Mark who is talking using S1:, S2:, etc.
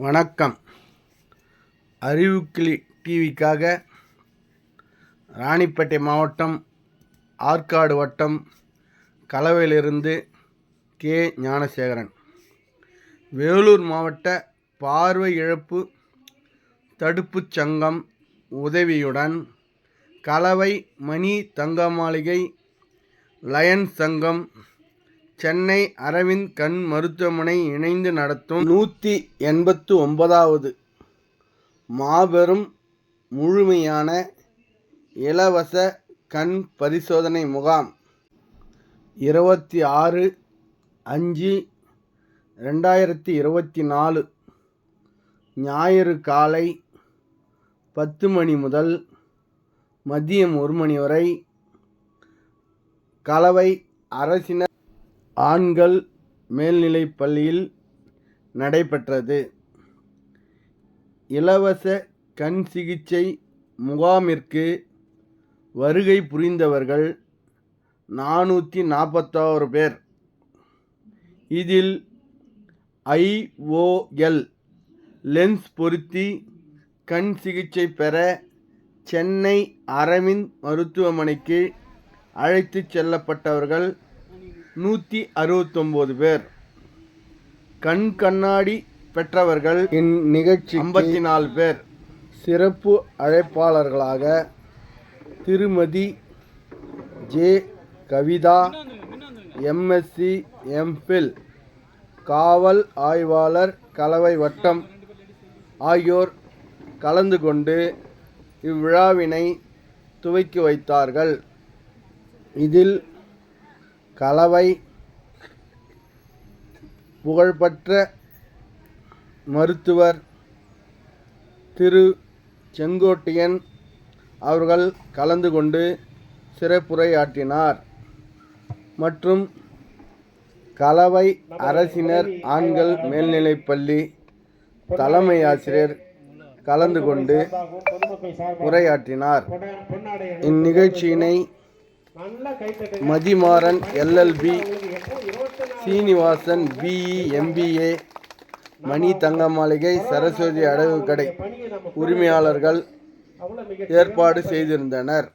S1: வணக்கம். அறிவுக்கிளி டிவிக்காக ராணிப்பேட்டை மாவட்டம் ஆற்காடு வட்டம் கலவையிலிருந்து கே. ஞானசேகரன். வேலூர் மாவட்ட பார்வை இழப்பு தடுப்புச் சங்கம் உதவியுடன் கலவை மணி தங்கமாளிகை லயன் சங்கம் சென்னை அரவிந்த் கண் மருத்துவமனை இணைந்து நடத்தும் நூற்றி எண்பத்து ஒன்பதாவது மாபெரும் முழுமையான இலவச கண் பரிசோதனை முகாம். இருபத்தி ஆறு அஞ்சு ரெண்டாயிரத்தி இருபத்தி நாலு ஞாயிறு காலை பத்து மணி முதல் மதியம் ஒரு மணி வரை கலவை அரசினர் ஆண்கள் மேல்நிலைப் பள்ளியில் நடைபெற்றது. இலவச கண் சிகிச்சை முகாமிற்கு வருகை புரிந்தவர்கள் நானூற்றி நாற்பத்தாறு பேர். இதில் ஐஓஎல் லென்ஸ் பொருத்தி கண் சிகிச்சை பெற சென்னை அரவிந்த் மருத்துவமனைக்கு அழைத்துச் செல்லப்பட்டவர்கள் நூற்றி அறுபத்தொம்போது பேர். கண் கண்ணாடி பெற்றவர்கள். இந்நிகழ்ச்சி ஐம்பத்தி நாலு பேர். சிறப்பு அழைப்பாளர்களாக திருமதி ஜே கவிதா எம்எஸ்சி எம்ஃபில் காவல் ஆய்வாளர் கலவை வட்டம் ஆகியோர் கலந்து கொண்டு இவ்விழாவினை துவக்கி வைத்தார்கள். இதில் கலவை புகழ்பெற்ற மருத்துவர் திரு செங்கோட்டையன் அவர்கள் கலந்து கொண்டு சிறப்புரையாற்றினார். மற்றும் கலவை அரசினர் ஆண்கள் மேல்நிலைப்பள்ளி தலைமை ஆசிரியர் கலந்து கொண்டு உரையாற்றினார். இந்நிகழ்ச்சியினை Mathimaran LLB Srinivasan BE MBA Mani Thanga Maligai Saraswathi அடகு கடை உரிமையாளர்கள் ஏற்பாடு செய்திருந்தனர்.